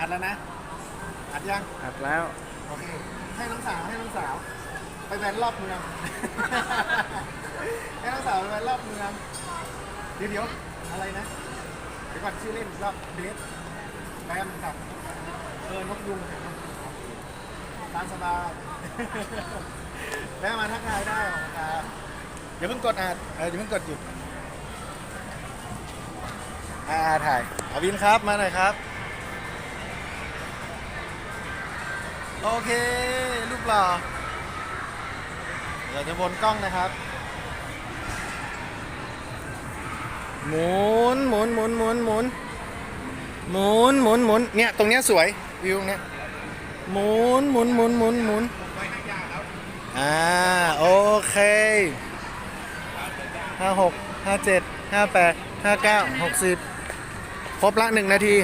อัดแล้วนะ อัดยัง อัดแล้ว โอเค ให้น้องสาวให้น้องสาว ไปแวนรอบเมือง ให้น้องสาวไปแวนรอบเมือง เดี๋ยวเดี๋ยวอะไรนะ เดี๋ยวก่อนชื่อเล่นอีกรอบเบสแบมกับเออนกยุงตามสบายแวะมาทักทายได้ครับอย่าเพิ่งกดอัดเอออย่าเพิ่งกดหยุดอ่าถ่ายอาวินครับ มาหน่อยครับ โอเครูปหล่อเดี๋ยวจะวนกล้องนะครับหมุนหมุนหมุนหมุนหมุนหมุนหมุนหมุนเนี่ยตรงเนี้ยสวยวิวเนี้ยหมุนหมุนหมุนหมุนหมุนอ่าโอเคห้าหกห้าเจ็ดห้าแปดห้าเก้าหกสิบครบละหนึ่งนาที